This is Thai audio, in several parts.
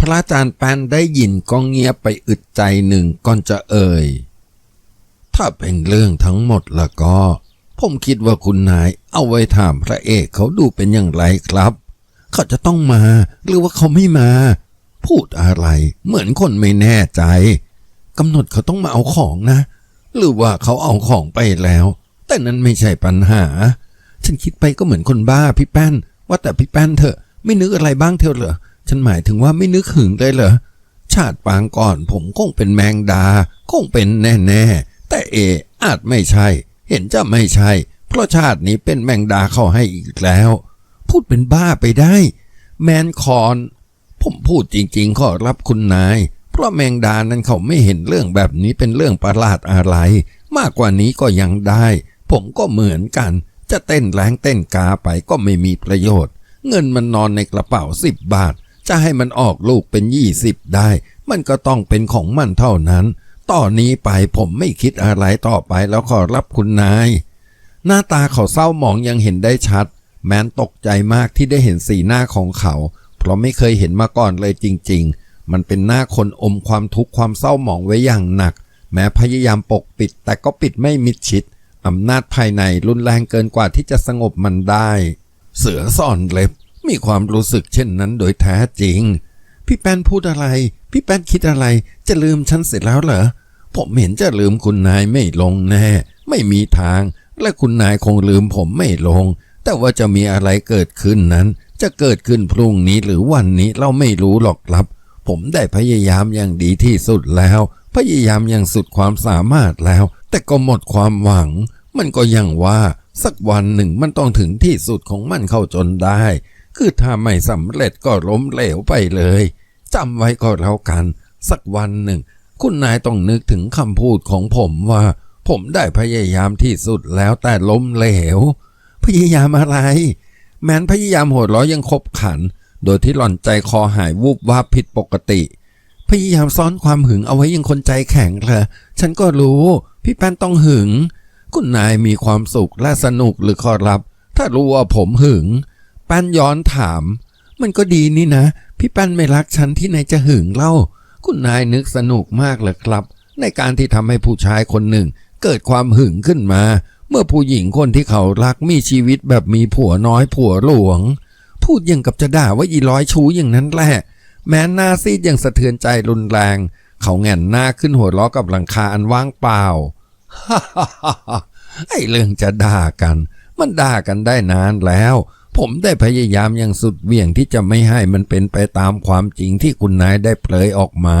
พระอาจารย์แป้นได้ยินก็เงียบไปอึดใจหนึ่งก่อนจะเอ่ย ถ้าเป็นเรื่องทั้งหมดแล้วก็ ผมคิดว่าคุณนายเอาไว้ถามพระเอกเขาดูเป็นอย่างไรครับ เขาจะต้องมาหรือว่าเขาไม่มา พูดอะไรเหมือนคนไม่แน่ใจกำหนดเขาต้องมาเอาของนะ หรือว่าเขาเอาของไปแล้ว แต่นั้นไม่ใช่ปัญหา ฉันคิดไปก็เหมือนคนบ้าพี่แป้น ว่าแต่พี่แป้นเถอะ ไม่นึกอะไรบ้างเถอะเหรอ ฉันหมายถึงว่าไม่นึกหึงเลยเหรอ ชาติปางก่อนผมคงเป็นแมงดา คงเป็นแน่ๆ แต่เอ อาจไม่ใช่ เห็นจะไม่ใช่ เพราะชาตินี้เป็นแมงดาเข้าให้อีกแล้ว พูดเป็นบ้าไปได้ แมนคอน ผมพูดจริงๆ ขอรับคุณนาย เพราะแมงดานั้นเขาไม่เห็นเรื่องแบบนี้เป็นเรื่องประหลาดอะไร มากกว่านี้ก็ยังได้ ผมก็เหมือนกัน จะเต้นแรงเต้นกาไปก็ไม่มีประโยชน์เงินมันนอนในกระเป๋าสิบบาท จะให้มันออกลูกเป็นยี่สิบได้ มันก็ต้องเป็นของมันเท่านั้น ต่อนนี้ไปผมไม่คิดอะไรต่อไปแล้วขอรับคุณนาย หน้าตาเขาเศร้าหมองยังเห็นได้ชัด แม้นตกใจมากที่ได้เห็นสีหน้าของเขา เพราะไม่เคยเห็นมาก่อนเลยจริง ๆ มันเป็นหน้าคนอมความทุกข์ความเศร้าหมองไว้อย่างหนัก แม้พยายามปกปิด แต่ก็ปิดไม่มิดชิดอำนาจภายในรุนแรงเกินกว่าที่จะสงบมันได้ เสือซ่อนเล็บ มีความรู้สึกเช่นนั้นโดยแท้จริง พี่แป้นพูดอะไร พี่แป้นคิดอะไร จะลืมฉันเสร็จแล้วเหรอ ผมเห็นจะลืมคุณนายไม่ลงแน่ ไม่มีทาง และคุณนายคงลืมผมไม่ลง แต่ว่าจะมีอะไรเกิดขึ้นนั้น จะเกิดขึ้นพรุ่งนี้หรือวันนี้เราไม่รู้หรอกครับ ผมได้พยายามอย่างดีที่สุดแล้ว พยายามอย่างสุดความสามารถแล้ว แต่ก็หมดความหวัง มันก็ยังว่าสักวันหนึ่งมันต้องถึงที่สุดของมันเข้าจนได้ คือถ้าไม่สำเร็จก็ล้มเหลวไปเลยจำไว้ก็แล้วกัน สักวันหนึ่ง คุณนายต้องนึกถึงคำพูดของผมว่า ผมได้พยายามที่สุดแล้วแต่ล้มเหลว พยายามอะไร แม้นพยายามโหดร้อยยังคบขัน โดยที่หล่อนใจคอหายวูบวาบผิดปกติ พยายามซ่อนความหึงเอาไว้ยังคนใจแข็งเหรอฉันก็รู้ พี่แป้นต้องหึง คุณนายมีความสุขและสนุกหรือขอรับ ถ้ารู้ว่าผมหึง ป้นย้อนถาม มันก็ดีนี่นะ พี่ป้นไม่รักฉันที่ไหนจะหึงเล่า คุณนายนึกสนุกมากเลยครับ ในการที่ทำให้ผู้ชายคนหนึ่ง เกิดความหึงขึ้นมา เมื่อผู้หญิงคนที่เขารักมีชีวิตแบบมีผัวน้อยผัวหลวง พูดย่างกับจะด่าว่าอีร้อยชูอย่างนั้นแหละ แม้หน้าซีดยังสะเทือนใจรุนแรง เขาแง่นหน้าขึ้นหัวล้อกับหลังคาอันว่างเปล่าไอ้เรื่องจะด่ากัน มันด่ากันได้นานแล้ว ผมได้พยายามอย่างสุดเวี่ยงที่จะไม่ให้มันเป็นไปตามความจริงที่คุณนายได้เผยออกมา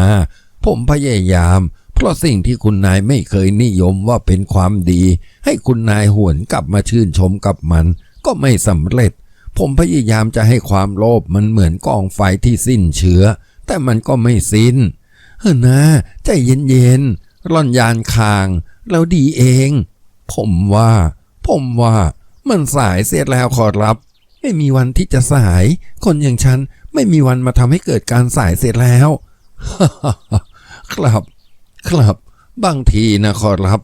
ผมพยายาม เพราะสิ่งที่คุณนายไม่เคยนิยมว่าเป็นความดี ให้คุณนายหวนกลับมาชื่นชมกับมัน ก็ไม่สำเร็จ ผมพยายามจะให้ความโลภมันเหมือนกองไฟที่สิ้นเชื้อ แต่มันก็ไม่สิ้นเฮ้อนะใจเย็นๆร่อนยานคางแล้วดีเอง ผมว่า ผมว่า มันสายเสียแล้วขอรับ ไม่มีวันที่จะสาย คนอย่างฉันไม่มีวันมาทำให้เกิดการสายเสียแล้ว ครับ ครับ บางทีนะขอรับ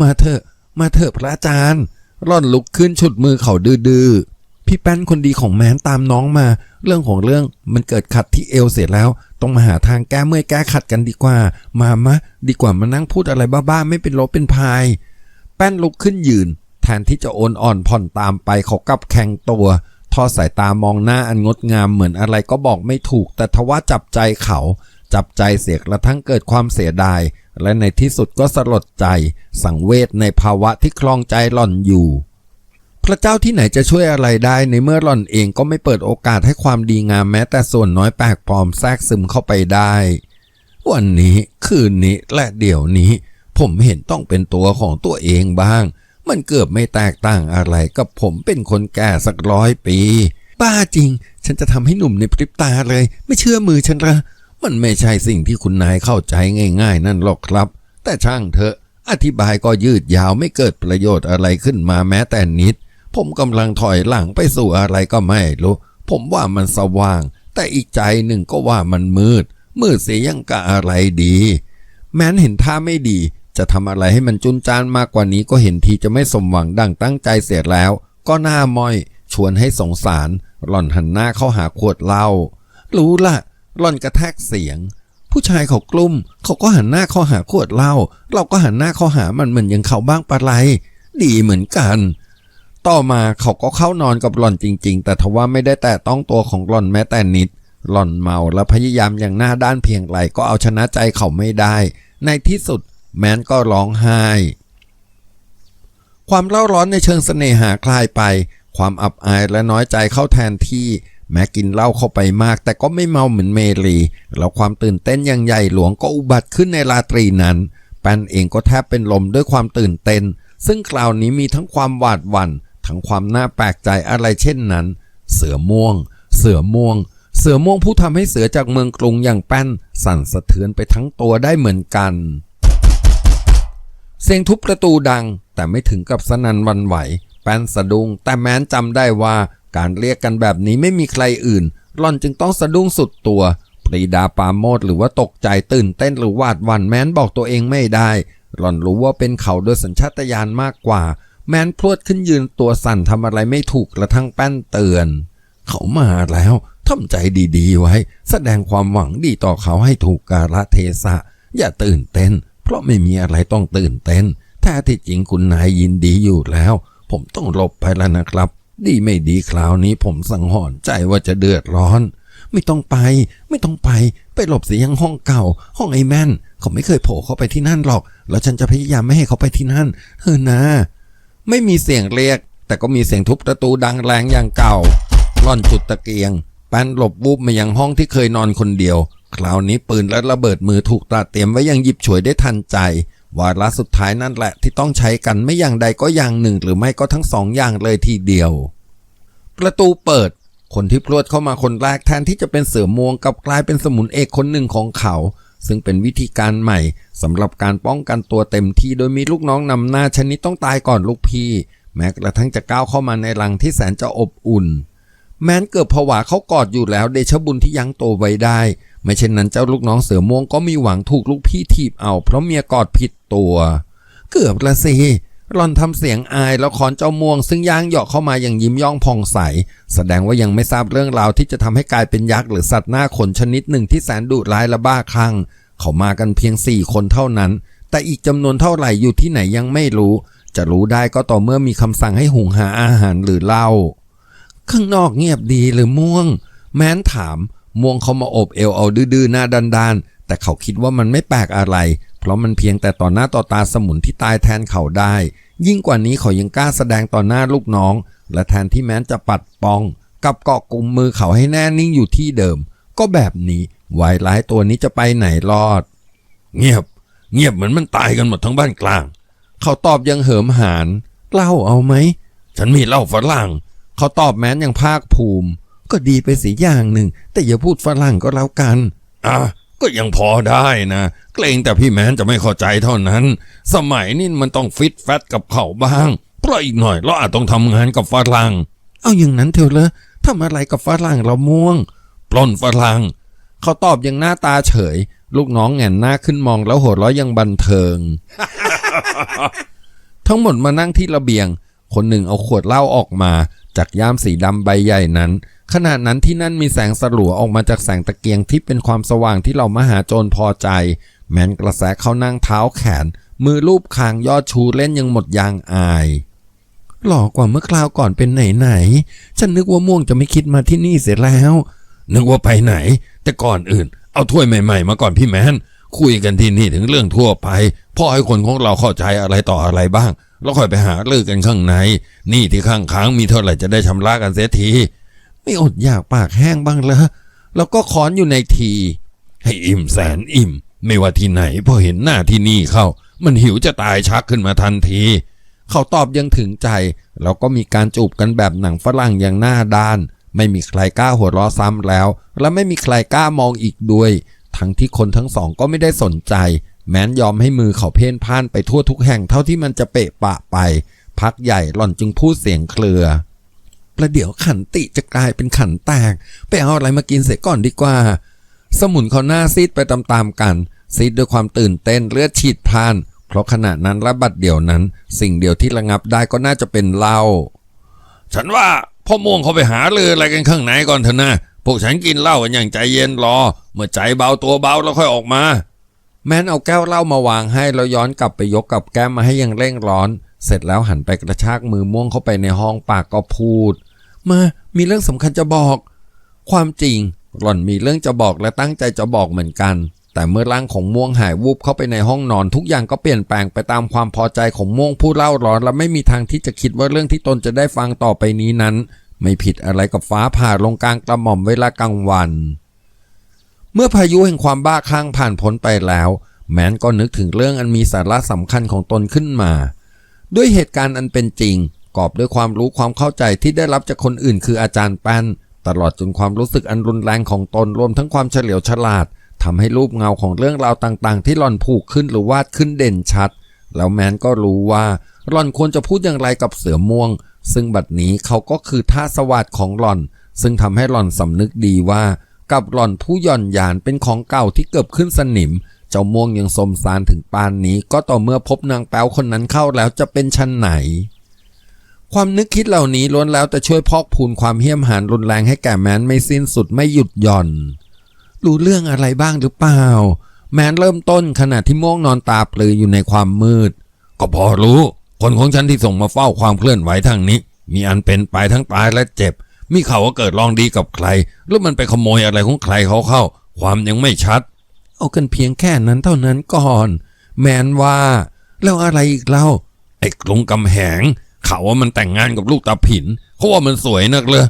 มาเถอะ มาเถอะพระอาจารย์ ร่อนลุกขึ้นฉุดมือเขาดื้อๆ พี่แป้นคนดีของแมนตามน้องมา เรื่องของเรื่องมันเกิดขัดที่เอวเสร็จแล้ว ต้องมาหาทางแก้เมื่อยแก้ขัดกันดีกว่า มามะ ดีกว่ามานั่งพูดอะไรบ้าๆ ไม่เป็นลบเป็นพาย แป้นลุกขึ้นยืน แทนที่จะโอนอ่อนผ่อนตามไปเขากลับแข็งตัว ทอดสายตามองหน้าอันงดงามเหมือนอะไรก็บอกไม่ถูก แต่ทว่าจับใจเขา จับใจเสียกระทั่งเกิดความเสียดาย และในที่สุดก็สลดใจ สังเวชในภาวะที่คลองใจหล่อนอยู่ พระเจ้าที่ไหนจะช่วยอะไรได้ในเมื่อหล่อนเองก็ไม่เปิดโอกาสให้ความดีงามแม้แต่ส่วนน้อยแปลกปลอมแทรกซึมเข้าไปได้ วันนี้คืนนี้และเดี๋ยวนี้ ผมเห็นต้องเป็นตัวของตัวเองบ้าง มันเกือบไม่แตกต่างอะไรกับผมเป็นคนแก่สักร้อยปี บ้าจริง ฉันจะทำให้หนุ่มในพริบตาเลย ไม่เชื่อมือฉันละมันไม่ใช่สิ่งที่คุณนายเข้าใจง่าย ๆ นั่นหรอกครับ แต่ช่างเถอะ อธิบายก็ยืดยาวไม่เกิดประโยชน์อะไรขึ้นมาแม้แต่นิด ผมกำลังถอยหลังไปสู่อะไรก็ไม่รู้ ผมว่ามันสว่าง แต่อีกใจหนึ่งก็ว่ามันมืด มืดเสียยังกะอะไรดี แม้นเห็นท่าไม่ดี จะทำอะไรให้มันจุนจานมากกว่านี้ก็เห็นทีจะไม่สมหวังดังตั้งใจเสียแล้ว ก็หน้ามอยชวนให้สงสาร หล่อนหันหน้าเข้าหาขวดเหล้ารู้ละหล่อนกระแทกเสียง ผู้ชายเขากลุ้มเขาก็หันหน้าเข้าหาขวดเหล้าเราก็หันหน้าเข้าหามันเหมือนอย่างเขาบ้างปะไร ดีเหมือนกัน ต่อมาเขาก็เข้านอนกับหล่อนจริง ๆ แต่ทว่าไม่ได้แตะต้องตัวของหล่อนแม้แต่นิด หล่อนเมาและพยายามอย่างหน้าด้านเพียงไรก็เอาชนะใจเขาไม่ได้ ในที่สุด แม้นก็ร้องไห้ ความเล่าร้อนในเชิงเสน่หาคลายไป ความอับอายและน้อยใจเข้าแทนที่ แม้กินเหล้าเข้าไปมาก แต่ก็ไม่เมาเหมือนเมลีแล้วความตื่นเต้นอย่างใหญ่หลวงก็อุบัติขึ้นในราตรีนั้น แปนเองก็แทบเป็นลมด้วยความตื่นเต้น ซึ่งคราวนี้มีทั้งความหวาดหวัน่นทั้งความน่าแปลกใจอะไรเช่นนั้น เสือม่วง เสือม่วง เสือม่วงผู้ทำให้เสือจากเมืองกรุงอย่างแป้น สั่นสะเทือนไปทั้งตัวได้เหมือนกัน เสียงทุบประตูดัง แต่ไม่ถึงกับสนันวันไหว แป้นสะดุ้งแต่แม้นจำได้ว่าการเรียกกันแบบนี้ไม่มีใครอื่นหล่อนจึงต้องสะดุ้งสุดตัว ปรีดาปาโมดหรือว่าตกใจตื่นเต้นหรือวาดวันแม้นบอกตัวเองไม่ได้ หล่อนรู้ว่าเป็นเขาโดยสัญชาตญาณมากกว่า แม้นพรวดขึ้นยืนตัวสั่นทำอะไรไม่ถูกกระทั่งแป้นเตือน เขามาแล้วทำใจดีๆไว้ แสดงความหวังดีต่อเขาให้ถูกกาลเทศะ อย่าตื่นเต้น เพราะไม่มีอะไรต้องตื่นเต้นแท้ที่จริงคุณนายยินดีอยู่แล้ว ผมต้องหลบไปแล้วนะครับ ดีไม่ดีคราวนี้ผมสังหรณ์ใจว่าจะเดือดร้อน ไม่ต้องไป ไม่ต้องไป ไปหลบเสียงห้องเก่า ห้องไอ้แม่นเขาไม่เคยโผล่เข้าไปที่นั่นหรอก แล้วฉันจะพยายามไม่ให้เขาไปที่นั่นเฮอนะ ไม่มีเสียงเรียก แต่ก็มีเสียงทุบประตูดังแรงอย่างเก่าร่อนจุดตะเกียงแป้นหลบวูบมายังห้องที่เคยนอนคนเดียว คราวนี้ปืนและระเบิดมือถูกตราเตรียมไว้อยังหยิบฉวยได้ทันใจ วาระสุดท้ายนั่นแหละที่ต้องใช้กันไม่อย่างใดก็อย่างหนึ่ง หรือไม่ก็ทั้งสองอย่างเลยทีเดียว ประตูเปิด คนที่พรวดเข้ามาคนแรกแทนที่จะเป็นเสือมวงกับกลายเป็นสมุนเอกคนหนึ่งของเขา ซึ่งเป็นวิธีการใหม่สำหรับการป้องกันตัวเต็มที่โดยมีลูกน้องนำหน้าชนิดต้องตายก่อนลูกพี่ แม้กระทั่งจะก้าวเข้ามาในรังที่แสนจะอบอุ่นแม้นเกิดผวาเขากอดอยู่แล้วเดชบุญที่ยั้งตัวไว้ได้ ไม่เช่นนั้นเจ้าลูกน้องเสือม่วงก็มีหวังถูกลูกพี่ถีบเอา เพราะเมียกอดผิดตัว เกือบละสิหลอนทำเสียงอายแล้วคอนเจ้าม่วง ซึ่งย่างเหยาะเข้ามาอย่างยิ้มย่องผ่องใส แสดงว่ายังไม่ทราบเรื่องราวที่จะทำให้กลายเป็นยักษ์หรือสัตว์หน้าขนชนิดหนึ่งที่แสนดุร้ายและบ้าคลั่งเขามากันเพียงสี่คนเท่านั้น แต่อีกจำนวนเท่าไหร่อยู่ที่ไหนยังไม่รู้ จะรู้ได้ก็ต่อเมื่อมีคำสั่งให้หุงหาอาหารหรือเหล้าข้างนอกเงียบดีหรือม่วง แม้นถาม ม่วงเขามาอบเอวเอาดื้อๆหน้าดันๆ แต่เขาคิดว่ามันไม่แปลกอะไร เพราะมันเพียงแต่ต่อหน้าต่อตาสมุนที่ตายแทนเขาได้ ยิ่งกว่านี้เขายังกล้าแสดงต่อหน้าลูกน้อง และแทนที่แม้นจะปัดปอง กับเกาะกลุ่มมือเขาให้แน่นิ่งอยู่ที่เดิม ก็แบบนี้วายร้ายตัวนี้จะไปไหนรอด เงียบ เงียบเหมือนมันตายกันหมดทั้งบ้านกลาง เขาตอบยังเหิมหานเล่าเอาไหมฉันมีเหล้าฝรั่งเขาตอบแม้นอย่างภาคภูมิ ก็ดีไปสีอย่างหนึ่ง แต่อย่าพูดฝรั่งก็แล้วกัน อะก็ยังพอได้นะ เกรงแต่พี่แม้นจะไม่เข้าใจเท่านั้น สมัยนี้มันต้องฟิตแฟตกับเขาบ้าง เพราะอีกหน่อยเราอาจต้องทำงานกับฝรั่ง เอาอย่างนั้นเถอะเลยทำอะไรกับฝรั่งเราม่วง ปล้นฝรั่ง เขาตอบอย่างหน้าตาเฉย ลูกน้องแหงนหน้าขึ้นมองแล้วหัวเราะอยังบันเทิง ทั้งหมดมานั่งที่ระเบียง คนหนึ่งเอาขวดเหล้าออกมา จากย่ามสีดำใบใหญ่นั้น ขณะนั้นที่นั่นมีแสงสลัวออกมาจากแสงตะเกียงที่เป็นความสว่างที่เรามหาโจรพอใจ แม้นกระแสเขานั่งเท้าแขน มือลูบคางยอดชูเล่นยังหมดยางอาย หล่อกว่าเมื่อคราวก่อนเป็นไหนไหน ฉันนึกว่าม่วงจะไม่คิดมาที่นี่เสียแล้ว นึกว่าไปไหน แต่ก่อนอื่น เอาถ้วยใหม่ ๆ มาก่อนพี่แมนคุยกันที่นี่ถึงเรื่องทั่วไปพ่อให้คนของเราเข้าใจอะไรต่ออะไรบ้าง แล้วค่อยไปหาเลือกกันข้างใน นี่ที่ข้างค้างมีเท่าไหร่จะได้ชำระกันเสียที ไม่อดอยากปากแห้งบ้างเลยแล้วก็ค้อนอยู่ในที ให้อิ่มแสนอิ่ม ไม่ว่าที่ไหนพอเห็นหน้าที่นี่เข้า มันหิวจะตายชักขึ้นมาทันที เขาตอบยังถึงใจ แล้วก็มีการจูบกันแบบหนังฝรั่งอย่างหน้าด้าน ไม่มีใครกล้าหัวเราะซ้ำแล้ว และไม่มีใครกล้ามองอีกด้วย ทั้งที่คนทั้งสองก็ไม่ได้สนใจ แม้นยอมให้มือเขาเพ่นพ่านไปทั่วทุกแห่งเท่าที่มันจะเปะปะไป พักใหญ่หล่อนจึงพูดเสียงเครือ ประเดี๋ยวขันติจะกลายเป็นขันแตก ไปเอาอะไรมากินเสียก่อนดีกว่า สมุนเขาหน้าซีดไปตามๆกัน ซีดด้วยความตื่นเต้นเลือดฉีดพลาน เพราะขณะนั้นและบัดเดียวนั้น สิ่งเดียวที่ระงับได้ก็น่าจะเป็นเหล้าฉันว่าพ่อม่วงเขาไปหาเรืออะไรกันข้างในก่อนเถอะนะพวกฉันกินเหล้ากันอย่างใจเย็นรอ เมื่อใจเบาตัวเบาแล้วค่อยออกมา แมนเอาแก้วเหล้ามาวางให้แล้วย้อนกลับไปยกกับแก้มมาให้ยังเร่งร้อน เสร็จแล้วหันไปกระชากมือม่วงเข้าไปในห้องปากก็พูด มา มีเรื่องสำคัญจะบอก ความจริง หล่อนมีเรื่องจะบอกและตั้งใจจะบอกเหมือนกัน แต่เมื่อร่างของม่วงหายวูบเข้าไปในห้องนอนทุกอย่างก็เปลี่ยนแปลงไปตามความพอใจของม่วงผู้เล่าร้อน และไม่มีทางที่จะคิดว่าเรื่องที่ตนจะได้ฟังต่อไปนี้นั้น ไม่ผิดอะไรกับฟ้าผ่าลงกลางกระหม่อมเวลากลางวัน เมื่อพายุแห่งความบ้าคลั่งผ่านพ้นไปแล้ว แมนก็นึกถึงเรื่องอันมีสาระสำคัญของตนขึ้นมา ด้วยเหตุการณ์อันเป็นจริง กอบด้วยความรู้ความเข้าใจที่ได้รับจากคนอื่น คืออาจารย์ป้นตลอดจนความรู้สึกอันรุนแรงของตนรวมทั้งความเฉลียวฉลาดทำให้รูปเงาของเรื่องราวต่างๆ ที่หล่อนผูกขึ้นหรือวาดขึ้นเด่นชัด แล้วแมนก็รู้ว่าหล่อนควรจะพูดอย่างไรกับเสือม่วง ซึ่งบัดนี้เขาก็คือท่าสวัสดของหล่อน ซึ่งทำให้หล่อนสำนึกดีว่า กับหล่อนผู้หย่อนยานเป็นของเก่าที่เกิดขึ้นสนิม จ้าม่วงยังสมสารถึงปานนี้ ก็ต่อเมื่อพบนางแป๊วคนนั้นเข้าแล้วจะเป็นชั้นไหน ความนึกคิดเหล่านี้ล้วนแล้วแต่ช่วยพอกพูนความเหี้ยมหานรุนแรงให้แก่แมนไม่สิ้นสุดไม่หยุดหย่อน รู้เรื่องอะไรบ้างหรือเปล่า แมนเริ่มต้นขณะที่ม่วงนอนตาปลืออยู่ในความมืด ก็พอรู้ คนของฉันที่ส่งมาเฝ้าความเคลื่อนไหวทางนี้ มีอันเป็นไปทั้งตายและเจ็บ มีข่าวว่าเกิดลองดีกับใคร หรือมันไปขโมยอะไรของใครเขาเข้า ความยังไม่ชัด เอากันเพียงแค่นั้นเท่านั้นก่อน แมนว่า แล้วอะไรอีกเล่า ไอ้กรุงกำแหงข่าวว่ามันแต่งงานกับลูกตาผินเขาว่ามันสวยนักเลย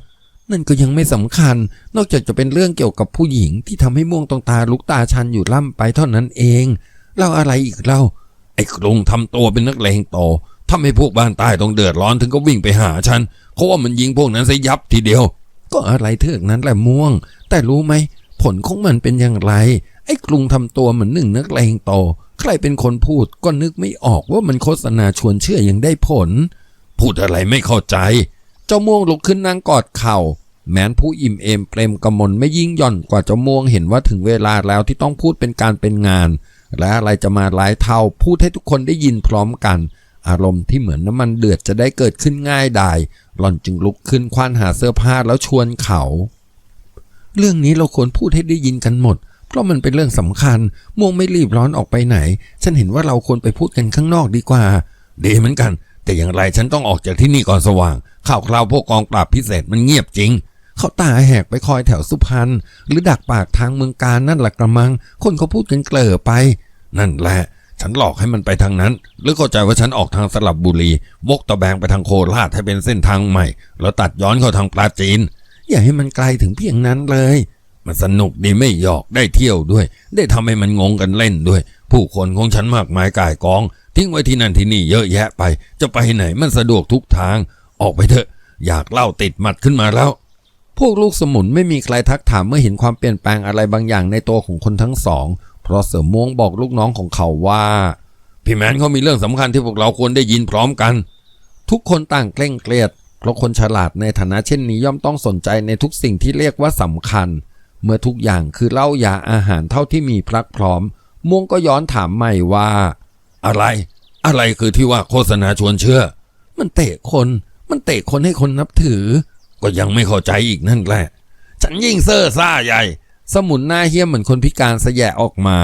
นั่นก็ยังไม่สำคัญ นอกจากจะเป็นเรื่องเกี่ยวกับผู้หญิงที่ทำให้ม่วงตรงตาลุกตาชันอยู่ล่ำไปเท่านั้นเองเล่าอะไรอีกเล่า ไอ้กรุงทำตัวเป็นนักเลงโตทำให้พวกบ้านใต้ต้องเดือดร้อนถึงก็วิ่งไปหาฉันเขาว่ามันยิงพวกนั้นซะยับทีเดียว ก็อะไรเถือกนั้นแหละม่วง แต่รู้ไหมผลของมันเป็นอย่างไร ไอ้กรุงทำตัวเหมือนหนึ่งนักเลงโต ใครเป็นคนพูดก็นึกไม่ออกว่ามันโฆษณาชวนเชื่อย่างได้ผล พูดอะไรไม่เข้าใจ เจ้าม่วงลุกขึ้นนั่งกอดเข่า แม้นผู้อิ่มเอมเปรมกำมลไม่ยิ่งย่อนกว่าเจ้าม่วงเห็นว่าถึงเวลาแล้วที่ต้องพูดเป็นการเป็นงาน และอะไรจะมาหลายเท่าพูดให้ทุกคนได้ยินพร้อมกัน อารมณ์ที่เหมือนน้ำมันเดือดจะได้เกิดขึ้นง่ายดายหล่อนจึงลุกขึ้นคว้านหาเสื้อผ้าแล้วชวนเขา เรื่องนี้เราควรพูดให้ได้ยินกันหมด เพราะมันเป็นเรื่องสำคัญม่วงไม่รีบร้อนออกไปไหน ฉันเห็นว่าเราควรไปพูดกันข้างนอกดีกว่า ดีเหมือนกัน แต่อย่างไรฉันต้องออกจากที่นี่ก่อนสว่าง ข่าวคราวพวกกองปราบพิเศษมันเงียบจริง เขาตาแหกไปคอยแถวสุพรรณหรือดักปากทางเมืองการนั่นแหละกระมัง คนเขาพูดกันเกลอไป นั่นแหละฉันหลอกให้มันไปทางนั้น หรือเข้าใจว่าฉันออกทางสลับบุรีวกตะแบงไปทางโคราชให้เป็นเส้นทางใหม่ แล้วตัดย้อนเข้าทางปราจีน อย่าให้มันไกลถึงเพียงนั้นเลย มันสนุกดีไม่หยอกได้เที่ยวด้วย ได้ทำให้มันงงกันเล่นด้วย ผู้คนของฉันมากมายกายกอง ทิ้งไว้ที่นั่นที่นี่เยอะแยะไป จะไปไหนมันสะดวกทุกทาง ออกไปเถอะ อยากเล่าติดมัดขึ้นมาแล้ว พวกลูกสมุนไม่มีใครทักถามเมื่อเห็นความเปลี่ยนแปลงอะไรบางอย่างในตัวของคนทั้งสอง เพราะเสือม่วงบอกลูกน้องของเขาว่าพี่แมนเขามีเรื่องสำคัญที่พวกเราควรได้ยินพร้อมกัน ทุกคนต่างเคร่งเครียด เพราะคนฉลาดในฐานะเช่นนี้ย่อมต้องสนใจในทุกสิ่งที่เรียกว่าสำคัญ เมื่อทุกอย่างคือเหล้ายาอาหารเท่าที่มีพรักพร้อม ม่วงก็ย้อนถามใหม่ว่า อะไร อะไรคือที่ว่าโฆษณาชวนเชื่อ มันเตะคน มันเตะคนให้คนนับถือ ก็ยังไม่เข้าใจอีกนั่นแหละ ฉันยิ่งเซ่อซ่าใหญ่ สมุนหน้าเฮี้ยมเหมือนคนพิการสแยะออกมา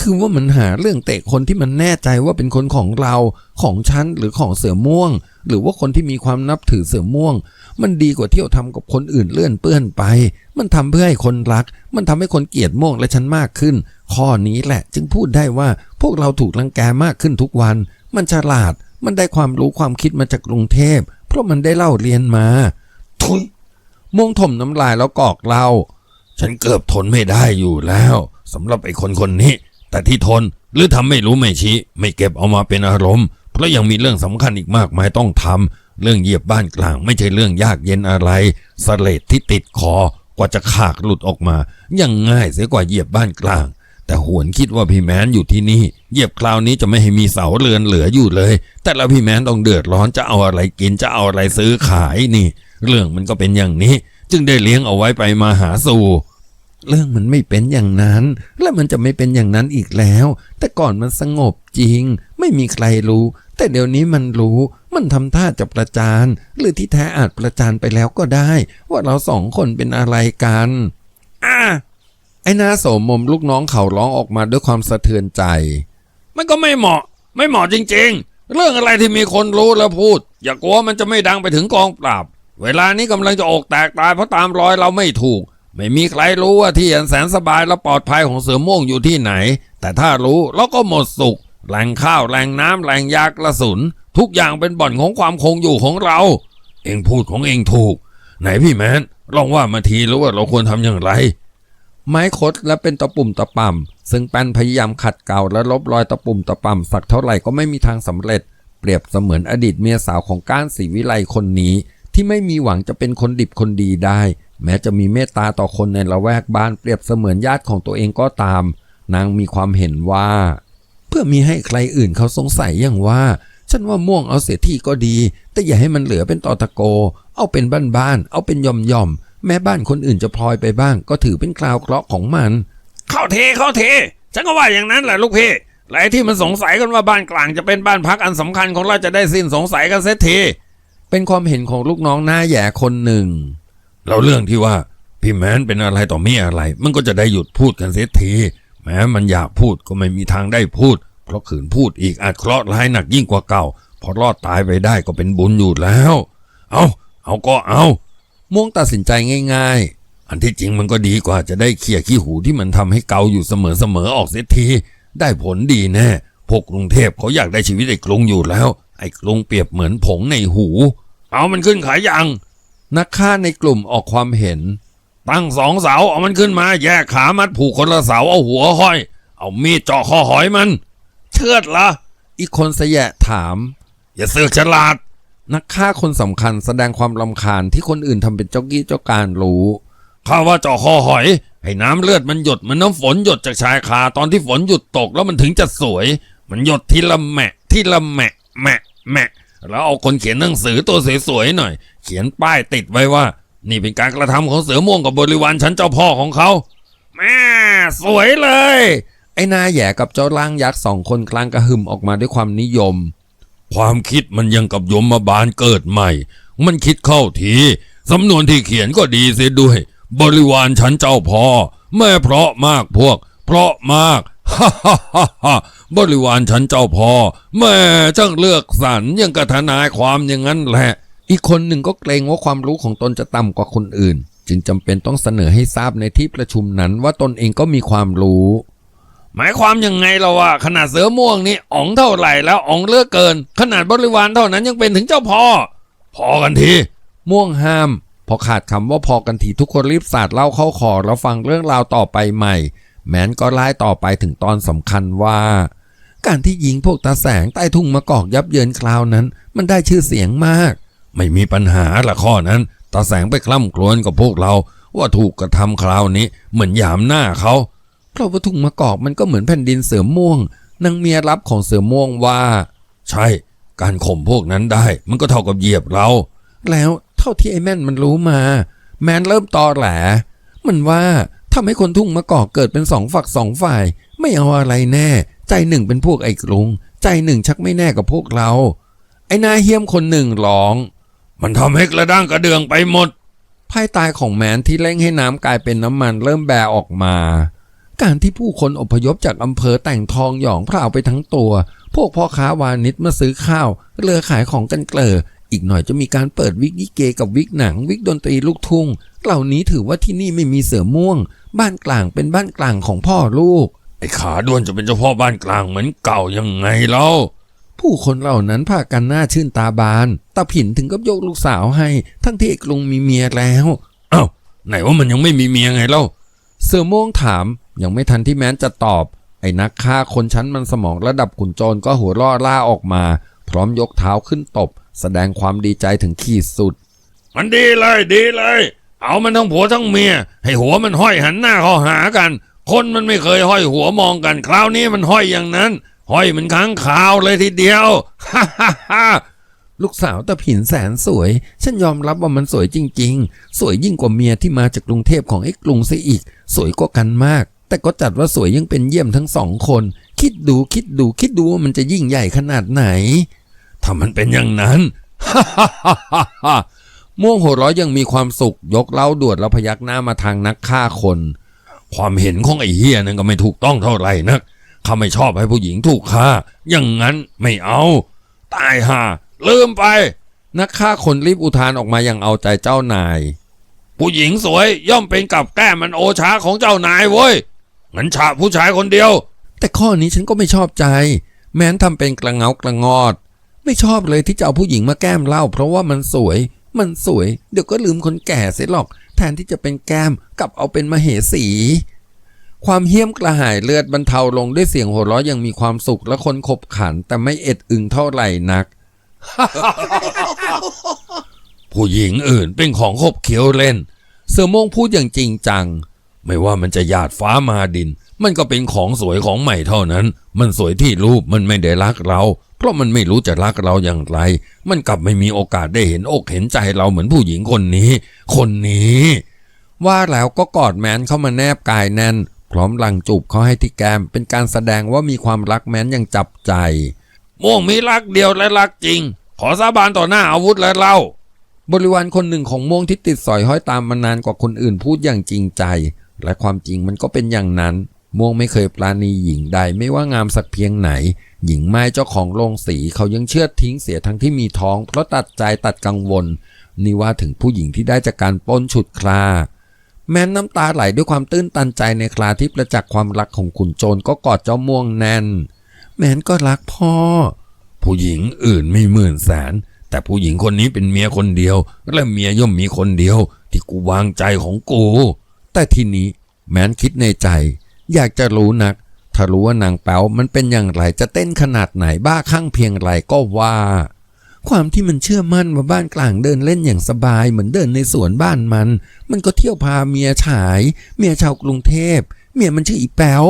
คือว่ามันหาเรื่องเตะคนที่มันแน่ใจว่าเป็นคนของเรา ของฉันหรือของเสือม่วง หรือว่าคนที่มีความนับถือเสือม่วง มันดีกว่าเที่ยวทำกับคนอื่นเลื่อนเปื้อนไป มันทำเพื่อให้คนรัก มันทำให้คนเกลียดโม่งและฉันมากขึ้น ข้อนี้แหละจึงพูดได้ว่าพวกเราถูกรังแกมากขึ้นทุกวัน มันฉลาด มันได้ความรู้ความคิดมาจากกรุงเทพ เพราะมันได้เล่าเรียนมา ทุยม่งถมน้ำลายแล้วกอกเล่าฉันเกือบทนไม่ได้อยู่แล้วสำหรับไอ้คนคนนี้ แต่ที่ทนหรือทำไม่รู้ไม่ชี้ ไม่เก็บเอามาเป็นอารมณ์ เพราะยังมีเรื่องสำคัญอีกมากมายต้องทำ เรื่องเหยียบบ้านกลาง ไม่ใช่เรื่องยากเย็นอะไรสเลดที่ติดคอกว่าจะขากหลุดออกมา ยังง่ายเสียกว่าเหยียบบ้านกลาง แต่หวนคิดว่าพี่แมนอยู่ที่นี่ เหยียบคราวนี้จะไม่ให้มีเสาเรือนเหลืออยู่เลย แต่ล้วพี่แมนต้องเดือดร้อนจะเอาอะไรกินจะเอาอะไรซื้อขายนี่ เรื่องมันก็เป็นอย่างนี้ จึงได้เลี้ยงเอาไว้ไปมาหาสู่เรื่องมันไม่เป็นอย่างนั้น และมันจะไม่เป็นอย่างนั้นอีกแล้ว แต่ก่อนมันสงบจริง ไม่มีใครรู้ แต่เดี๋ยวนี้มันรู้ มันทำท่าจะประจาน หรือที่แท้อาจประจานไปแล้วก็ได้ ว่าเราสองคนเป็นอะไรกัน อ่าไอ้นาโสมมลูกน้องเขาร้องออกมาด้วยความสะเทือนใจ มันก็ไม่เหมาะ ไม่เหมาะจริง ๆ เรื่องอะไรที่มีคนรู้แล้วพูด อย่ากลัวมันจะไม่ดังไปถึงกองปราบ เวลานี้กำลังจะอกแตกตายเพราะตามรอยเราไม่ถูกไม่มีใครรู้ว่าที่อันแสนสบายและปลอดภัยของเสือม่วงอยู่ที่ไหน แต่ถ้ารู้เราก็หมดสุข แหล่งข้าวแหล่งน้ำแหล่งยากระสุน ทุกอย่างเป็นบ่อนของความคงอยู่ของเรา เองพูดของเองถูก ไหนพี่แมนลองว่ามาทีรู้ว่าเราควรทำอย่างไร ไม้คดและเป็นตะปุ่มตะป่ำซึ่งแป้นพยายามขัดเกลาและลบรอยตะปุ่มตะป่ำสักเท่าไหร่ก็ไม่มีทางสำเร็จ เปรียบเสมือนอดีตเมียสาวของก้านศรีวิไลคนนี้ ที่ไม่มีหวังจะเป็นคนดิบคนดีได้ แม้จะมีเมตตาต่อคนในละแวกบ้านเปรียบเสมือนญาติของตัวเองก็ตาม นางมีความเห็นว่า พื่อมีให้ใครอื่นเขาสงสัยอย่างว่า ฉันว่าม่วงเอาเสียที่ก็ดี แต่อย่าให้มันเหลือเป็นตอตะโก เอาเป็นบ้านๆเอาเป็นย่อมย่อมๆแม่บ้านคนอื่นจะพลอยไปบ้าง ก็ถือเป็นคราวเคราะห์ของมัน เข้าเทเข้าเท ฉันก็ว่าอย่างนั้นแหละลูกพี่หลายที่มันสงสัยกันว่าบ้านกลางจะเป็นบ้านพักอันสำคัญของเราจะได้สิ้นสงสัยกันเสียทีเป็นความเห็นของลูกน้องหน้าแย่คนหนึ่งแล้วเรื่องที่ว่าพี่แมนเป็นอะไรต่อมีอะไร มันก็จะได้หยุดพูดกันเสียที แม้มันอยากพูดก็ไม่มีทางได้พูด เพราะขืนพูดอีกอาจเคราะห์ร้ายหนักยิ่งกว่าเก่า พอรอดตายไปได้ก็เป็นบุญอยู่แล้ว เอาเอาก็เอา ม่วงตัดสินใจง่าย ๆ อันที่จริงมันก็ดีกว่าจะได้เขี่ยขี้หูที่มันทำให้เกาอยู่เสมอๆออกเสียที ได้ผลดีแน่ พวกกรุงเทพเขาอยากได้ชีวิตไอ้กรุงอยู่แล้ว ไอ้กรุงเปรียบเหมือนผงในหู เอามันขึ้นขายยัง นักฆ่าในกลุ่มออกความเห็น ตั้งสองเสาเอามันขึ้นมา แยกขามัดผูกคนละเสาเอาหัวห้อย เอามีดเจาะคอหอยมัน เชือดละอีกคนเสยะถาม อย่าเสือกฉลาด นักฆ่าคนสำคัญแสดงความลำคาญที่คนอื่นทำเป็นเจ้ากี้เจ้าการรู้ข้าว่าเจาะคอหอย ให้น้ำเลือดมันหยดมันน้ำฝนหยดจากชายคาตอนที่ฝนหยุดตกแล้วมันถึงจะสวย มันหยดทีละแมะทีละแมะแมะแมะแล้วเอาคนเขียนหนังสือตัวสวยๆหน่อย เขียนป้ายติดไว้ว่า นี่เป็นการกระทำของเสือม่วงกับบริวารชั้นเจ้าพ่อของเขาแม่สวยเลย ไอ้นายแหย่กับเจ้าร่างยักษ์สองคนคลางกระหึ่มออกมาด้วยความนิยม ความคิดมันยังกับยมมาบาลเกิดใหม่ มันคิดเข้าทีสำนวนที่เขียนก็ดีเสียด้วย บริวารชั้นเจ้าพ่อแม่เพราะมากพวก เพราะมากฮ่าฮ่าฮ่าฮ่าบริวารชั้นเจ้าพ่อแม่ช่างเลือกสรรยังกระทนายความอย่างนั้นแหละ อีกคนหนึ่งก็เกรงว่าความรู้ของตนจะต่ำกว่าคนอื่น จึงจำเป็นต้องเสนอให้ทราบในที่ประชุมนั้นว่าตนเองก็มีความรู้ หมายความยังไงเราว่าขนาดเสือม่วงนี่อ๋องเท่าไหร่แล้วอ๋องเลือกเกิน ขนาดบริวารเท่านั้นยังเป็นถึงเจ้าพ่อ พอกันทีม่วงห้าม พอขาดคำว่าพอกันทีทุกคนรีบสาดเล่าเข้าคอแล้วฟังเรื่องราวต่อไปใหม่ แม้นก็ไล่ต่อไปถึงตอนสำคัญว่าการที่ยิงพวกตาแสงใต้ทุ่งมะกอกยับเยินคราวนั้น มันได้ชื่อเสียงมาก ไม่มีปัญหาละข้อนั้น ตาแสงไปคล่ำครวญกับพวกเรา ว่าถูกกระทำคราวนี้เหมือนหยามหน้าเขาเพราะว่าทุ่งมะกอกมันก็เหมือนแผ่นดินเสือม่วงนางเมียรับของเสือม่วงว่า ใช่ การข่มพวกนั้นได้ มันก็เท่ากับเหยียบเรา แล้วเท่าที่ไอ้แม่นมันรู้มา แมนเริ่มตอแหล มันว่าทำให้คนทุ่งมะกอกเกิดเป็นสองฝักสองฝ่าย ไม่เอาอะไรแน่ ใจหนึ่งเป็นพวกไอ้กรุง ใจหนึ่งชักไม่แน่กับพวกเรา ไอ้นายเฮียมคนหนึ่งร้อง มันทำให้กระด้างกระเดืองไปหมด ภายใตายของแมนที่เร่งให้น้ำกลายเป็นน้ำมันเริ่มแบออกมา การที่ผู้คนอพยพจากอำเภอแต่งทองหยองพราวไปทั้งตัว พวกพ่อค้าวานิชมาซื้อข้าวเรือขายของกันเกลออีกหน่อยจะมีการเปิดวิกลิเกกับวิกหนัง วิกดนตรีลูกทุ่ง เหล่านี้ถือว่าที่นี่ไม่มีเสือม่วง บ้านกลางเป็นบ้านกลางของพ่อลูก ไอ้ขาด้วนจะเป็นเจ้าพ่อบ้านกลางเหมือนเก่ายังไงเล่า ผู้คนเหล่านั้นพากันหน้าชื่นตาบานตาผินถึงกับยกลูกสาวให้ ทั้งที่ไอ้กรุงมีเมียแล้วอ้าวไหนว่ามันยังไม่มีเมียไงเล่าเสือม่วงถามยังไม่ทันที่แม้นจะตอบ ไอ้นักฆ่าคนชั้นมันสมองระดับขุนโจรก็หัวล่อล่าออกมา พร้อมยกเท้าขึ้นตบ แสดงความดีใจถึงขีดสุด มันดีเลยดีเลย เอามันทั้งผัวทั้งเมีย ให้หัวมันห้อยหันหน้าเข้าหากัน คนมันไม่เคยห้อยหัวมองกัน คราวนี้มันห้อยอย่างนั้น ห้อยมันค้างขาวเลยทีเดียวฮ่าฮ่าฮ่าลูกสาวตาผินแสนสวย ฉันยอมรับว่ามันสวยจริง ๆ สวยยิ่งกว่าเมียที่มาจากกรุงเทพของไอ้กรุงซะอีก สวยกว่ากันมาก แต่ก็จัดว่าสวยยังเป็นเยี่ยมทั้งสองคน คิดดูคิดดูคิดดูว่ามันจะยิ่งใหญ่ขนาดไหน ถ้ามันเป็นอย่างนั้นม่วงหัวราะยังมีความสุข ยกเล้าดวดแล้วพยักหน้ามาทางนักฆ่าคน ความเห็นของไอ้เฮียนั่นก็ไม่ถูกต้องเท่าไหร่นัก ข้าไม่ชอบให้ผู้หญิงถูกฆ่า อย่างนั้นไม่เอา ตายห่าลืมไป นักฆ่าคนรีบอุทานออกมาอย่างเอาใจเจ้านาย ผู้หญิงสวยย่อมเป็นกับแก้มันโอชาของเจ้านายเว้ยงั้นฉาผู้ชายคนเดียว แต่ข้อนี้ฉันก็ไม่ชอบใจ แม้นทำเป็นกระเงากระงอด ไม่ชอบเลยที่จะเอาผู้หญิงมาแก้มเล้าเพราะว่ามันสวย มันสวย เดี๋ยวก็ลืมคนแก่เสียหรอก แทนที่จะเป็นแก้มกลับเอาเป็นมเหสี ความเหี้ยมกระหายเลือดบรรเทาลงด้วยเสียงหัวเราะยังมีความสุขและคนขบขันแต่ไม่เอ็ดอึงเท่าไหร่นัก ผู้หญิงอื่นเป็นของขบเคี้ยวเล่น เสือโมงพูดอย่างจริงจัง ไม่ว่ามันจะหยาดฟ้ามาดิน มันก็เป็นของสวยของใหม่เท่านั้น มันสวยที่รูปมันไม่ได้รักเรา เพราะมันไม่รู้จะรักเราอย่างไร มันกลับไม่มีโอกาสได้เห็นอกเห็นใจเราเหมือนผู้หญิงคนนี้ คนนี้ ว่าแล้วก็กอดแมนเข้ามาแนบกายแน่น พร้อมหลังจูบเขาให้ที่แก้มเป็นการแสดงว่ามีความรักแม้นอย่างจับใจ ม่วงมีรักเดียวและรักจริง ขอสาบานต่อหน้าอาวุธและเล่าบริวารคนหนึ่งของม่วงที่ติดสอยห้อยตามมานานกว่าคนอื่นพูดอย่างจริงใจ และความจริงมันก็เป็นอย่างนั้น ม่วงไม่เคยปราณีหญิงใดไม่ว่างามสักเพียงไหน หญิงไม้เจ้าของโรงสีเขายังเชื่อดทิ้งเสียทั้งที่มีท้อง เพราะตัดใจตัดกังวล นี่ว่าถึงผู้หญิงที่ได้จากการปล้นฉุดคลา แม้นน้ำตาไหลด้วยความตื้นตันใจในคราที่ประจักษ์ความรักของขุนโจรก็กอดเจ้าม่วงแน่น แม้นก็รักพ่อ ผู้หญิงอื่นไม่หมื่นแสน แต่ผู้หญิงคนนี้เป็นเมียคนเดียว และเมียย่อมมีคนเดียว ที่กูวางใจของกู แต่ทีนี้แม้นคิดในใจ อยากจะรู้นัก ถ้ารู้ว่านางแป๋วมันเป็นอย่างไรจะเต้นขนาดไหนบ้าคลั่งเพียงไรก็ว่า ความที่มันเชื่อมั่นว่าบ้านกลางเดินเล่นอย่างสบายเหมือนเดินในสวนบ้านมัน มันก็เที่ยวพาเมียฉาย เมียชาวกรุงเทพ เมียมันชื่ออีแป๊ว